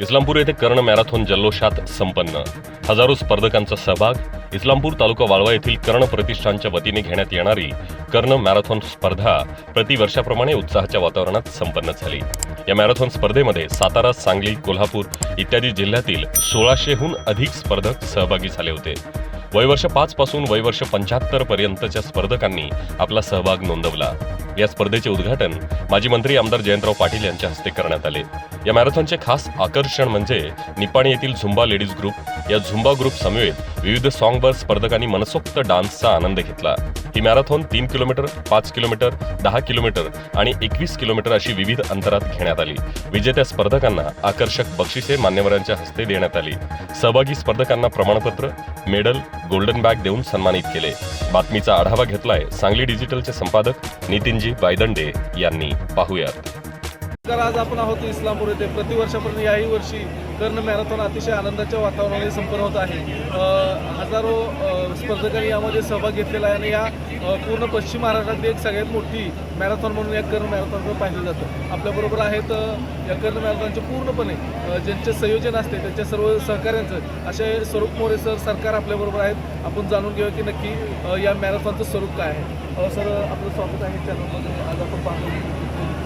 इस्लामपूर येथे कर्ण मॅरेथॉन जल्लोषात संपन्न. हजारो स्पर्धकांचा सहभाग इस्लामपूर तालुका वाळवा येथील कर्ण प्रतिष्ठानच्या वतीने घेण्यात येणारी कर्ण मॅरेथॉन स्पर्धा प्रतिवर्षाप्रमाणे उत्साहाच्या वातावरणात संपन्न झाली. या मॅरेथॉन स्पर्धेमध्ये सातारा सांगली कोल्हापूर इत्यादी जिल्ह्यातील सोळाशेहून अधिक स्पर्धक सहभागी झाले होते. वयवर्ष पाच पासून वयवर्ष पंच्याहत्तर पर्यंतच्या स्पर्धकांनी आपला सहभाग नोंदवला. या स्पर्धेचे उद्घाटन माजी मंत्री आमदार जयंतराव पाटील यांच्या हस्ते करण्यात आले. या मॅरेथॉनचे खास आकर्षण म्हणजे निपाणी येथील झुंबा लेडीज ग्रुप. या झुंबा ग्रुप समवेत विविध सॉंगवर स्पर्धकांनी मनसोक्त डान्सचा आनंद घेतला. ही मॅरेथॉन तीन किलोमीटर पाच किलोमीटर दहा किलोमीटर आणि एकवीस किलोमीटर अशी विविध अंतरात घेण्यात आली. विजेत्या स्पर्धकांना आकर्षक बक्षिसे मान्यवरांच्या हस्ते देण्यात आली. सहभागी स्पर्धकांना प्रमाणपत्र मेडल गोल्डन बॅग देऊन सन्मानित केले. बातमीचा आढावा घेतलाय सांगली डिजिटलचे संपादक नितीनजी बायदंडे यांनी पाहूयात. तर आज आपण आहोत इस्लामपूर येथे. प्रतिवर्षापर्यंत याही वर्षी कर्ण मॅरेथॉन अतिशय आनंदाच्या वातावरणाने संपन्न होत आहे. हजारो स्पर्धकांनी यामध्ये सहभाग घेतलेला आहे आणि या पूर्ण पश्चिम महाराष्ट्रातली एक सगळ्यात मोठी मॅरेथॉन म्हणून या कर्ण मॅरेथॉनवर पाहिलं जातं. आपल्याबरोबर आहेत अ, या कर्ण मॅरेथॉनचे पूर्णपणे ज्यांचे संयोजन असते त्यांच्या सर्व सहकाऱ्यांचं असे स्वरूप मोरे सर सरकार आपल्याबरोबर आहेत. आपण जाणून घेऊया की नक्की या मॅरेथॉनचं स्वरूप काय आहे. सर आपलं स्वागत आहे चॅनलमध्ये. आज आपण पाहतो की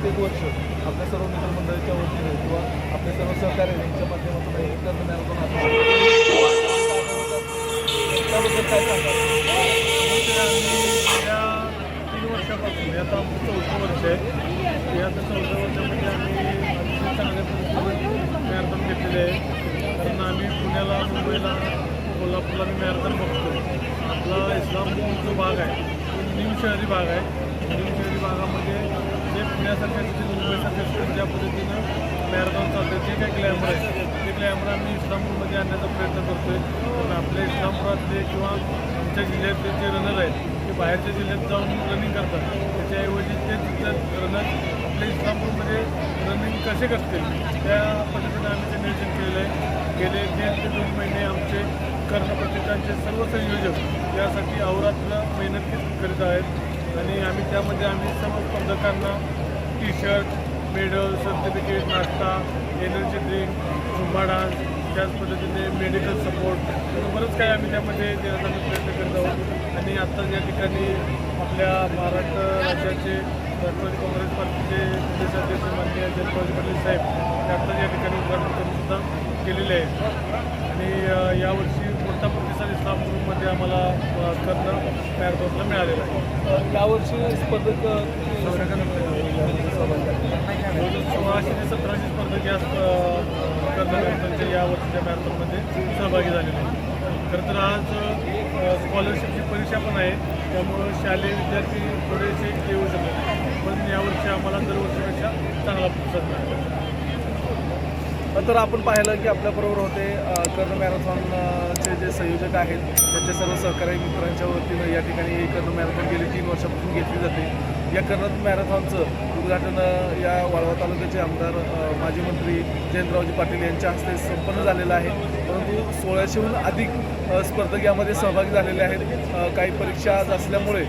प्रत्येक वर्ष आपल्या सर्व मित्रमंडळीच्या वतीने किंवा आपल्या सर्व सहकार्याच्या माध्यमातून हे कर्ण मॅरेथॉन हे आता आमचं चौथं वर्ष आहे. या आता चौथ्या वर्षामध्ये आम्ही चांगल्या पद्धतीने मॅरेथॉन घेतलेले आहे. कारण आम्ही पुण्याला मुंबईला कोल्हापूरला मी मॅरेथॉन बघतो आपला इस्लामपूर जो भाग आहे. तो न्यू शहरी भाग आहे. न्यू शहरी भागामध्ये जे पुण्यासारख्या तिथे मुंबईसारख्या ज्या पद्धतीनं मॅरेथॉन चालतं जे काही ग्लॅमर आहे. ते ग्लॅमर आम्ही इस्लामपूरमध्ये आणण्याचा प्रयत्न करतो आहे पण आपल्या इस्लामपुरातले किंवा आमच्या जिल्ह्यातले जे रनर आहेत बाहेरच्या जिल्ह्यात जाऊन रनिंग करतात. त्याच्याऐवजी ते तिथं रनर आपल्या इस्लामपूरमध्ये रनिंग कसे करतील त्या पद्धतीनं आम्ही ते नियोजन केलेलं आहे गेले दीड ते दोन महिने आमचे कर्णप्रतिष्ठानचे सर्व संयोजक यासाठी अहोरात्र मेहनत करीत आहेत. आणि आम्ही त्यामध्ये आम्ही सर्व स्पर्धकांना टी शर्ट मेडल सर्टिफिकेट नाश्ता एनर्जी ड्रिंक झुंबा डान्स त्याच पद्धतीने मेडिकल सपोर्ट बरंच काही आम्ही त्यामध्ये देण्याचा प्रयत्न करत आहोत. आणि आत्ताच या ठिकाणी आपल्या महाराष्ट्र राज्याचे राष्ट्रवादी काँग्रेस पार्टीचे प्रदेशाध्यक्ष माननीय जयंतरावजी पाटील साहेब ते आत्ताच या ठिकाणी उद्घाटन करून सुद्धा केलेले आहे आणि यावर्षी मोठा प्रतिसाद इस्लामपूरमध्ये आम्हाला करणं मॅरेथॉनला मिळालेला आहे. यावर्षी स्पर्धक सोळाशे ते सतराशे स्पर्धक या मॅरेथॉनच्या या वर्षीच्या मॅरेथॉनमध्ये सहभागी झालेले आहेत. खरं तर आज स्कॉलरशिपची परीक्षा पण आहे. त्यामुळं शालेय विद्यार्थी थोडेसे येऊ शकतात पण यावर्षी आम्हाला दरवर्षीपेक्षा चांगला प्रतिसाद मिळाला. तर आपण पाहिलं की आपल्याबरोबर होते कर्ण मॅरेथॉनचे जे संयोजक आहेत त्यांच्या सर्व सहकारी मित्रांच्या वतीनं या ठिकाणी कर्ण मॅरेथॉन गेली तीन वर्षापासून घेतली जाते. या कर्ण मॅरेथॉनचं उद्घाटन या वाळवा तालुक्याचे आमदार माजी मंत्री जयंतरावजी पाटील यांच्या हस्ते संपन्न झालेलं आहे. परंतु सोळाशेहून अधिक स्पर्धक यामध्ये सहभागी झालेले आहेत. काही परीक्षा आज असल्यामुळे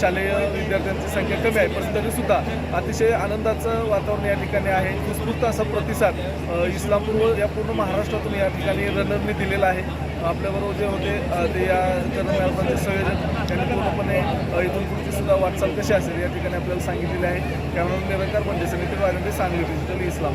शालेय विद्यार्थ्यांची संख्या कमी आहे. पण तरीसुद्धा अतिशय आनंदाचं वातावरण या ठिकाणी आहे. उत्स्फूर्त असा प्रतिसाद अ, इस्लामपूर व या पूर्ण महाराष्ट्रातून या ठिकाणी रनरने दिलेला आहे. आपल्याबरोबर जे होते ते या कर्ण मॅरेथॉनचे संयोजन त्यांनी पूर्णपणे इथून पुढची सुद्धा वाटचाल कशी असेल या ठिकाणी आपल्याला सांगितलेले आहे. त्यामुळे निरंकार पंडित समिती वाजंडे सांगली डिजिटल इस्लाम